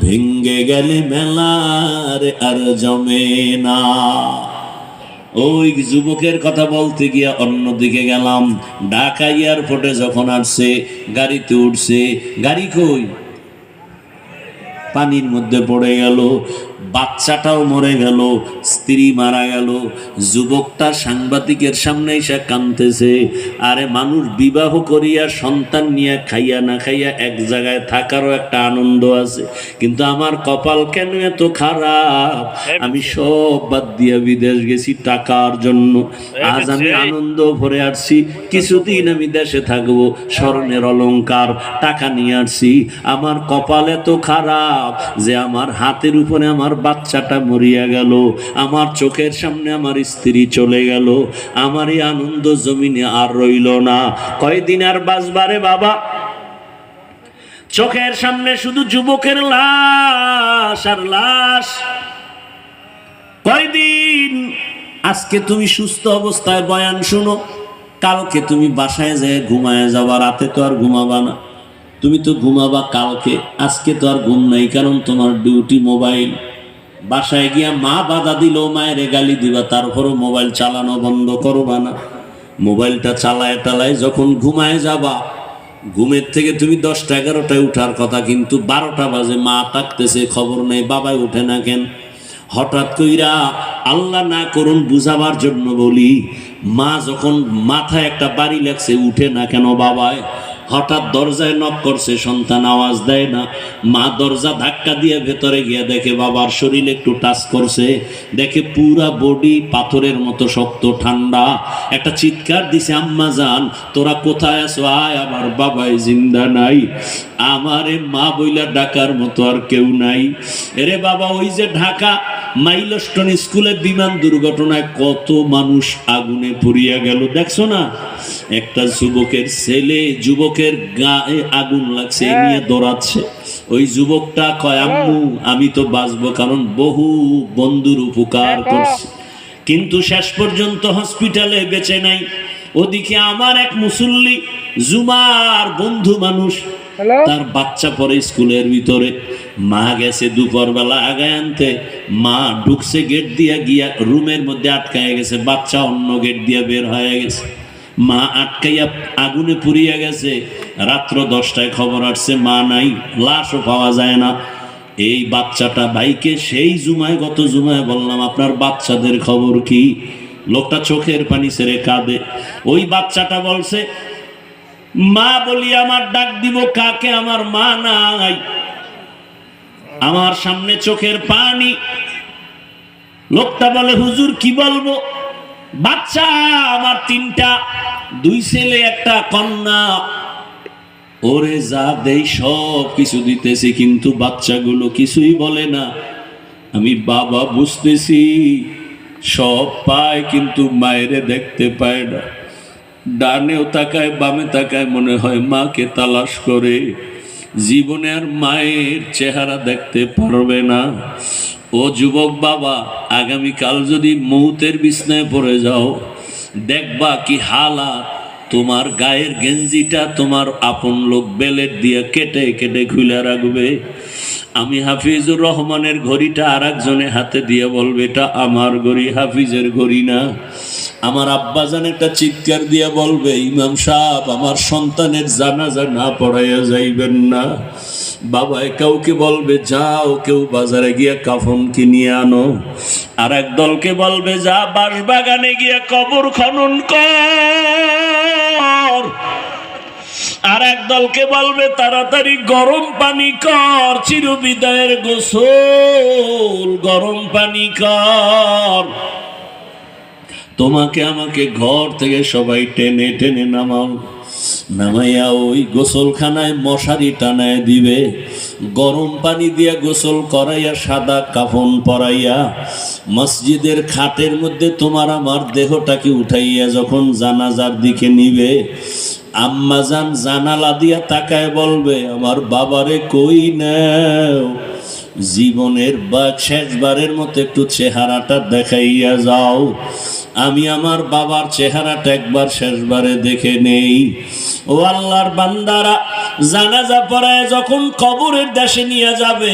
ভেঙ্গে গেলে মেলার আর জমে না। ওই যুবকের কথা বলতে গিয়া অন্যদিকে গেলাম। ঢাকা এয়ারপোর্টে যখন আসছে, গাড়িতে উঠছে, গাড়ি কই? পানির মধ্যে পড়ে গেল। বাচ্চাটাও মরে গেল স্ত্রী মারা গেল যুবকটা সাংবাদিকের সামনে এসে কানতেছে আরে মানুষ বিবাহ করিয়া সন্তান নিয়ে খাইয়া না খাইয়া এক জায়গায় থাকারও একটা আনন্দ আছে। কিন্তু আমার কপাল কেন এত খারাপ? আমি সব বাদ দিয়া বিদেশ গেছি টাকার জন্য। আজ আমি আনন্দ ভরে আসছি কিছুদিন আমি দেশে থাকব স্মরণের অলংকার টাকা নিয়ে আসছি। আমার কপাল এত খারাপ যে আমার হাতের উপরে আমার বাচ্চাটা মরিয়া গেল, আমার চোখের সামনে আমার স্ত্রী চলে গেল আমার এই আনন্দ জমিনে আর রইল না। কয়দিন আর বাঁচবারে বাবা? চোখের সামনে শুধু যুবকের লাশ আর লাশ। কয়দিন? আজকে তুমি সুস্থ অবস্থায়, বয়ান শুনো। কালকে তুমি বাসায় যেয়ে ঘুমায় যাবা রাতে তো আর ঘুমাবা না। তুমি তো ঘুমাবা কালকে, আজকে তো আর ঘুম নাই, কারণ তোমার ডিউটি মোবাইল বাসায় গিয়া মা বাধা দিল মায়ের গালি দিবা, তারপরও মোবাইল চালানো বন্ধ করবা না। মোবাইলটা চালায় টালায় যখন ঘুমায় যাবা, ঘুমের থেকে তুমি দশটা এগারোটায় উঠার কথা, কিন্তু বারোটা বাজে মা থাকতেছে খবর নেই, বাবাই উঠে না কেন? হঠাৎ কইরা, আল্লাহ না করুন বুঝাবার জন্য বলি, মা যখন মাথায় একটা বাড়ি লাগছে উঠে না কেন বাবায়? হঠাৎ দরজায় নক করছে, সন্তান আওয়াজ দেয় না। মা দরজা ধাক্কা দিয়ে ভেতরে গিয়ে দেখে বাবার শরীর একটু টাচ করছে। দেখে পুরা বডি পাথরের মতো শক্ত, ঠান্ডা। একটা চিৎকার দিছে, আম্মা যান তোরা কোথায় আছো? আয়, আমার বাবাই জিন্দা নাই। আমারে মা বইলা ডাকার মতো আর কেউ নাই। এরে বাবা, ওই যে ঢাকা মাইলস্টন স্কুলে বিমান দুর্ঘটনায় কত মানুষ আগুনে পুড়িয়া গেল দেখছ না? একটা যুবকের ছেলে যুবকের গায়ে আগুন লাগছে এ নিয়ে দৌড়াচ্ছে। ওই যুবকটা কয় আম্মু আমি তো বাঁচবো কারণ বহু বন্ধুর উপকার করছি। কিন্তু শেষ পর্যন্ত হসপিটালে বেঁচে নাই। ওদিকে আমার এক মুসল্লি জুমার বন্ধু মানুষ। তার বাচ্চা পরে স্কুলের ভিতরে। মা গেছে দুপুর বেলা আগায় আনতে। মা ঢুকছে গেট দিয়া গিয়া রুমের মধ্যে আটকায় গেছে। বাচ্চা অন্য গেট দিয়া বের হয়ে গেছে। মা আটকাইয়া আগুনে পুড়িয়া গেছে। রাত্র দশটায় খবর আসছে মা নাই লাশও পাওয়া যায় না। এই বাচ্চাটা ভাইকে সেই জুমায় গত জুমায় বললাম আপনার বাচ্চাদের খবর কি? লোকটা চোখের পানি ছেড়ে কাঁদে। ওই বাচ্চাটা বলছে মা বলি, আমার ডাক দিব কাকে? আমার মা নাই। আমার সামনে চোখের পানি। লোকটা বলে, হুজুর, কি বলব? বাচ্চা, আমার তিনটা, দুই ছেলে, একটা কন্যা। ওরে যা দেই, সব কিছু দিতেছি, কিন্তু বাচ্চাগুলো কিছুই বলে না। আমি বাবা বুঝতেছি, সব পায়, কিন্তু মায়েরে দেখতে পায় না। ডানেও তাকায়, বামে তাকায় মনে হয় মাকে তালাশ করে। জীবনে আর মায়ের চেহারা দেখতে পারবে না। ও যুবক বাবা, আগামীকাল যদি মৌতের বিছনায় পড়ে যাও, দেখবা কি হালাত। তোমার গায়ের গেঞ্জিটা তোমার আপন লোক বেলেট দিয়ে কেটে কেটে খুলে রাখবে। আমি হাফিজুর রহমানের ঘড়িটা আর হাতে দিয়ে বলবে, এটা আমার ঘড়ি, হাফিজের ঘড়ি না। আমার আব্বাজান একটা চিৎকার দিয়ে বলবে, ইমাম সাহেব, আমার সন্তানের জানাজা না পড়াইয়া যাইবেন না। বাবায় কাউকে বলবে, যাও, কেউ বাজারে গিয়ে কাফন কিনিয়ে আনো। আর এক দলকে বলবে, যা বাঁশ বাগানে গিয়ে কবর খনন কর। আর এক দলকে বলবে, তাড়াতাড়ি গরম পানি কর, চিরবিদায়ের গোসল গরম পানি কর। তোমাকে আমাকে ঘর থেকে সবাই টেনে টেনে নামাও। নামাইয়া ওই গোসলখানায় মশারি টানায় দিবে। গরম পানি দিয়া গোসল করাইয়া সাদা কাফন পরাইয়া মসজিদের খাটের মধ্যে তোমার আমার দেহটাকে উঠাইয়া যখন জানাজার দিকে নিবে, আম্মাজান জানালা দিয়া তাকায় বলবে, আমার বাবারে কই নাও? জীবনের বা শেষবারের মতো একটু চেহারাটা দেখাইয়া যাও। আমি আমার বাবার চেহারাটা একবার শেষবারে দেখে নেই। ও আল্লাহর বান্দারা, জানাজা পড়ায় যখন কবরের দেশে নিয়ে যাবে